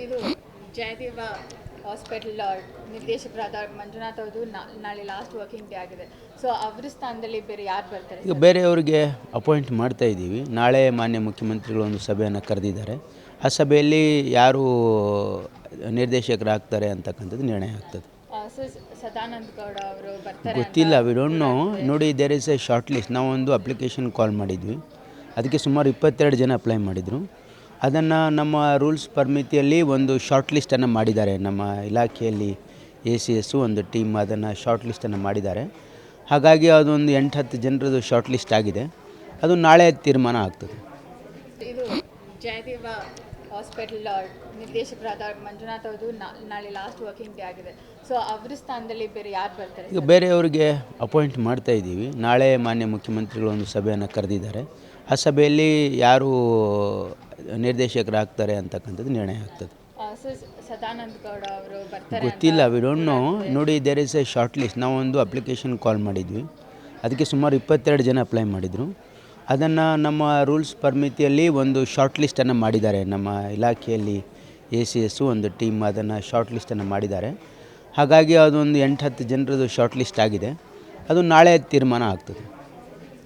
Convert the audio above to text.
ಇದು ಜಯದೇವ ಹಾಸ್ಪಿಟಲ್ ನಿರ್ದೇಶಕರಾದ ಮಂಜುನಾಥ್ ಅವರು ನಾಳೆ ಲಾಸ್ಟ್ ವರ್ಕಿಂಗ್ ಡೇ ಆಗಿದೆ. ಸೊ ಅವ್ರ ಸ್ಥಾನದಲ್ಲಿ ಬೇರೆ ಯಾರು ಬರ್ತಾರೆ ಈಗ ಬೇರೆಯವರಿಗೆ ಅಪಾಯಿಂಟ್ ಮಾಡ್ತಾ ಇದ್ದೀವಿ. ನಾಳೆ ಮಾನ್ಯ ಮುಖ್ಯಮಂತ್ರಿಗಳು ಒಂದು ಸಭೆಯನ್ನು ಕರೆದಿದ್ದಾರೆ. ಆ ಸಭೆಯಲ್ಲಿ ಯಾರು ನಿರ್ದೇಶಕರಾಗ್ತಾರೆ ಅಂತಕ್ಕಂಥದ್ದು ನಿರ್ಣಯ ಆಗ್ತದೆ. ಸೊ ಸದಾನಂದ ಗೌಡ ಅವರು ಬರ್ತಾರೆ ಗೊತ್ತಿಲ್ಲ ವಿ ಡೋಂಟ್ ನೋ ನೋಡಿ there is a short list ನಾವು ಒಂದು ಅಪ್ಲಿಕೇಶನ್ ಕಾಲ್ ಮಾಡಿದ್ವಿ. ಅದಕ್ಕೆ ಸುಮಾರು ಇಪ್ಪತ್ತೆರಡು ಜನ ಅಪ್ಲೈ ಮಾಡಿದರು. ಅದನ್ನು ನಮ್ಮ ರೂಲ್ಸ್ ಪರ್ಮಿತಿಯಲ್ಲಿ ಒಂದು ಶಾರ್ಟ್ ಲಿಸ್ಟನ್ನು ಮಾಡಿದ್ದಾರೆ. ನಮ್ಮ ಇಲಾಖೆಯಲ್ಲಿ ಎ ಸಿ ಎಸ್ ಒಂದು ಟೀಮ್ ಅದನ್ನು ಶಾರ್ಟ್ ಲಿಸ್ಟನ್ನು ಮಾಡಿದ್ದಾರೆ. ಹಾಗಾಗಿ ಅದೊಂದು ಎಂಟು ಹತ್ತು ಜನರದು ಶಾರ್ಟ್ ಲಿಸ್ಟ್ ಆಗಿದೆ. ಅದು ನಾಳೆ ತೀರ್ಮಾನ ಆಗ್ತದೆ. ಹಾಸ್ಪಿಟಲ್ ನಿರ್ದೇಶಕರಾದ ಮಂಜುನಾಥ್ ಅವರು ನಾಳೆ ಲಾಸ್ಟ್ ವರ್ಕಿಂಗ್ ಡೇ ಆಗಿದೆ. ಸೊ ಅವ್ರ ಸ್ಥಾನದಲ್ಲಿ ಬೇರೆ ಯಾರು ಬರ್ತಾರೆ? ಈಗ ಬೇರೆಯವರಿಗೆ ಅಪಾಯಿಂಟ್ ಮಾಡ್ತಾ ಇದ್ದೀವಿ. ನಾಳೆ ಮಾನ್ಯ ಮುಖ್ಯಮಂತ್ರಿಗಳು ಒಂದು ಸಭೆಯನ್ನು ಕರೆದಿದ್ದಾರೆ. ಆ ಸಭೆಯಲ್ಲಿ ಯಾರು ನಿರ್ದೇಶಕರಾಗ್ತಾರೆ ಅಂತಕ್ಕಂಥದ್ದು ನಿರ್ಣಯ ಆಗ್ತದೆ. ಸೊ ಸದಾನಂದ ಗೌಡ ಅವರು ಬರ್ತಾರೆ ಗೊತ್ತಿಲ್ಲ ವಿ ಡೋಂಟ್ ನೋ ನೋಡಿ there is a short list ನಾವೊಂದು ಒಂದು ಅಪ್ಲಿಕೇಶನ್ ಕಾಲ್ ಮಾಡಿದ್ವಿ. ಅದಕ್ಕೆ ಸುಮಾರು ಇಪ್ಪತ್ತೆರಡು ಜನ ಅಪ್ಲೈ ಮಾಡಿದರು. ಅದನ್ನು ನಮ್ಮ ರೂಲ್ಸ್ ಪರ್ಮಿತಿಯಲ್ಲಿ ಒಂದು ಶಾರ್ಟ್ ಲಿಸ್ಟನ್ನು ಮಾಡಿದ್ದಾರೆ. ನಮ್ಮ ಇಲಾಖೆಯಲ್ಲಿ ಎ ಸಿ ಎಸ್ ಒಂದು ಟೀಮ್ ಅದನ್ನು ಶಾರ್ಟ್ ಲಿಸ್ಟನ್ನು ಮಾಡಿದ್ದಾರೆ. ಹಾಗಾಗಿ ಅದೊಂದು ಎಂಟು ಹತ್ತು ಜನರದು ಶಾರ್ಟ್ ಲಿಸ್ಟ್ ಆಗಿದೆ. ಅದು ನಾಳೆ ತೀರ್ಮಾನ ಆಗ್ತದೆ.